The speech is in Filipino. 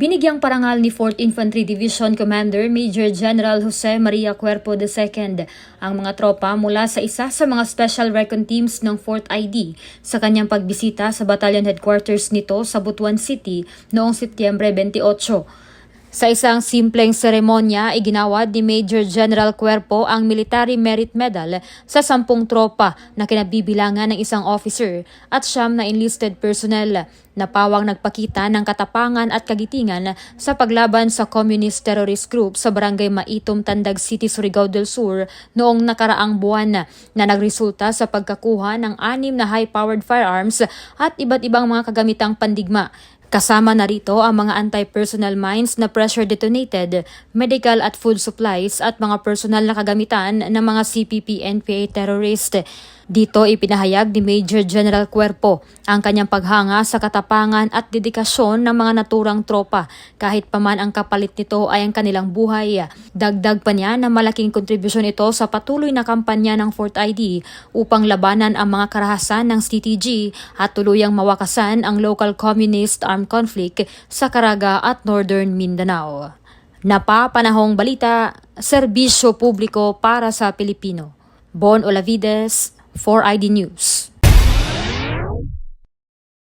Binigyang parangal ni 4th Infantry Division Commander Major General Jose Maria Cuerpo II ang mga tropa mula sa isa sa mga Special Recon Teams ng 4th ID sa kanyang pagbisita sa battalion headquarters nito sa Butuan City noong Setyembre 28. Sa isang simpleng seremonya, iginawad ni Major General Cuerpo ang Military Merit Medal sa sampung tropa na kinabibilangan ng isang officer at siyam na enlisted personnel na pawang nagpakita ng katapangan at kagitingan sa paglaban sa communist terrorist group sa barangay Maitom, Tandag City, Surigao del Sur noong nakaraang buwan na nagresulta sa pagkakuha ng anim na high-powered firearms at iba't ibang mga kagamitang pandigma Kasama na rito ang mga anti-personnel mines na pressure detonated, medical at food supplies at mga personal na kagamitan ng mga CPP-NPA terrorist. Dito ipinahayag ni Major General Cuerpo ang kanyang paghanga sa katapangan at dedikasyon ng mga naturang tropa kahit paman ang kapalit nito ay ang kanilang buhay. Dagdag pa niya na malaking kontribusyon ito sa patuloy na kampanya ng 4th ID upang labanan ang mga karahasan ng CTG at tuluyang mawakasan ang local communist armed conflict sa Caraga at Northern Mindanao. Napapanahong balita, serbisyo publiko para sa Pilipino. Bon Olavides, 4ID News.